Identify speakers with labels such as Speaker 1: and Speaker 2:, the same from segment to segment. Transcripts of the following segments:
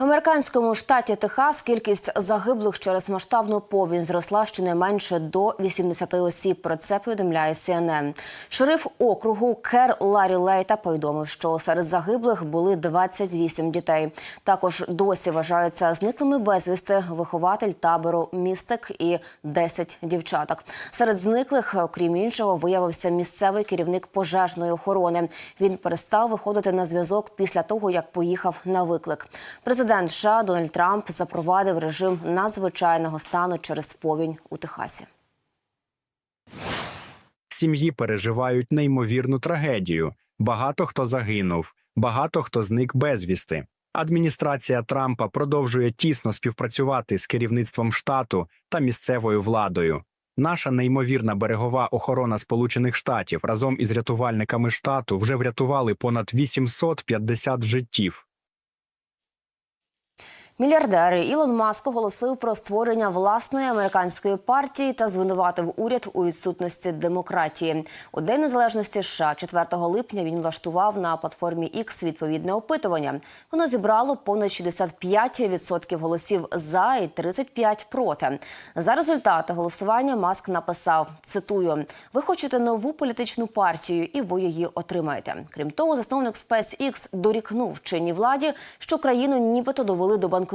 Speaker 1: В американському штаті Техас кількість загиблих через масштабну повінь зросла щонайменше до 80 осіб. Про це повідомляє CNN. Шериф округу Кер Ларі Лейта повідомив, що серед загиблих були 28 дітей. Також досі вважаються зниклими безвісти вихователь табору містик і 10 дівчаток. Серед зниклих, окрім іншого, виявився місцевий керівник пожежної охорони. Він перестав виходити на зв'язок після того, як поїхав на виклик. Президент США Дональд Трамп запровадив режим надзвичайного стану через повінь у Техасі.
Speaker 2: Сім'ї переживають неймовірну трагедію. Багато хто загинув, багато хто зник безвісти. Адміністрація Трампа продовжує тісно співпрацювати з керівництвом штату та місцевою владою. Наша неймовірна берегова охорона Сполучених Штатів разом із рятувальниками штату вже врятували понад 850 життів.
Speaker 1: Мільярдер Ілон Маск оголосив про створення власної американської партії та звинуватив уряд у відсутності демократії. У День незалежності США 4 липня він влаштував на платформі X відповідне опитування. Воно зібрало понад 65% голосів за і 35% проти. За результати голосування Маск написав: цитую: Ви хочете нову політичну партію, і ви її отримаєте. Крім того, засновник SpaceX дорікнув чинній владі, що країну нібито довели до банкрутства.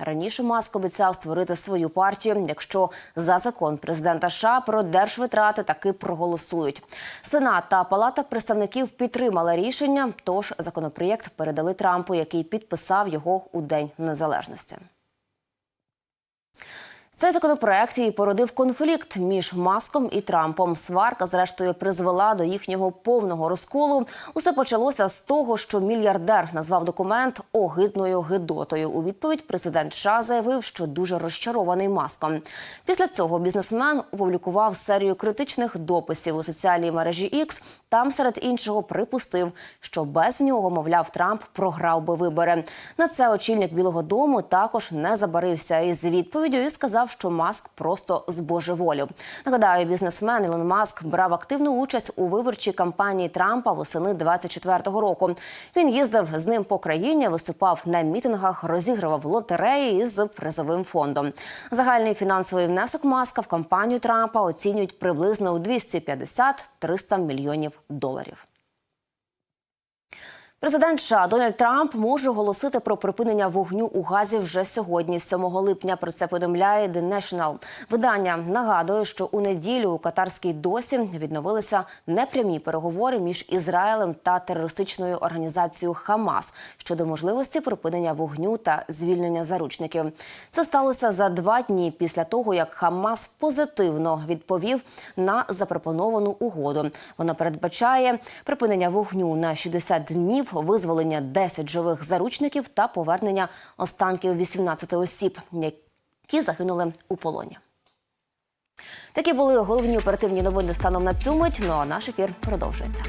Speaker 1: Раніше Маск обіцяв створити свою партію, якщо за закон президента США про держвитрати таки проголосують. Сенат та Палата представників підтримали рішення. Тож законопроєкт передали Трампу, який підписав його у День Незалежності. Цей законопроект і породив конфлікт між Маском і Трампом. Сварка, зрештою, призвела до їхнього повного розколу. Усе почалося з того, що мільярдер назвав документ огидною гидотою. У відповідь президент США заявив, що дуже розчарований маском. Після цього бізнесмен опублікував серію критичних дописів у соціальній мережі X. Там, серед іншого, припустив, що без нього, мовляв, Трамп програв би вибори. На це очільник Білого Дому також не забарився із відповіддю і сказав, що Маск просто збожеволів. Нагадаю, бізнесмен Ілон Маск брав активну участь у виборчій кампанії Трампа восени 24-го року. Він їздив з ним по країні, виступав на мітингах, розігрував лотереї із призовим фондом. Загальний фінансовий внесок Маска в кампанію Трампа оцінюють приблизно у 250-300 мільйонів доларів. Президент США Дональд Трамп може оголосити про припинення вогню у газі вже сьогодні, 7 липня. Про це повідомляє The National. Видання нагадує, що у неділю у катарській досі відновилися непрямі переговори між Ізраїлем та терористичною організацією Хамас щодо можливості припинення вогню та звільнення заручників. Це сталося за два дні після того, як Хамас позитивно відповів на запропоновану угоду. Вона передбачає припинення вогню на 60 днів визволення 10 живих заручників та повернення останків 18 осіб, які загинули у полоні. Такі були головні оперативні новини станом на цю мить. Ну а наш ефір продовжується.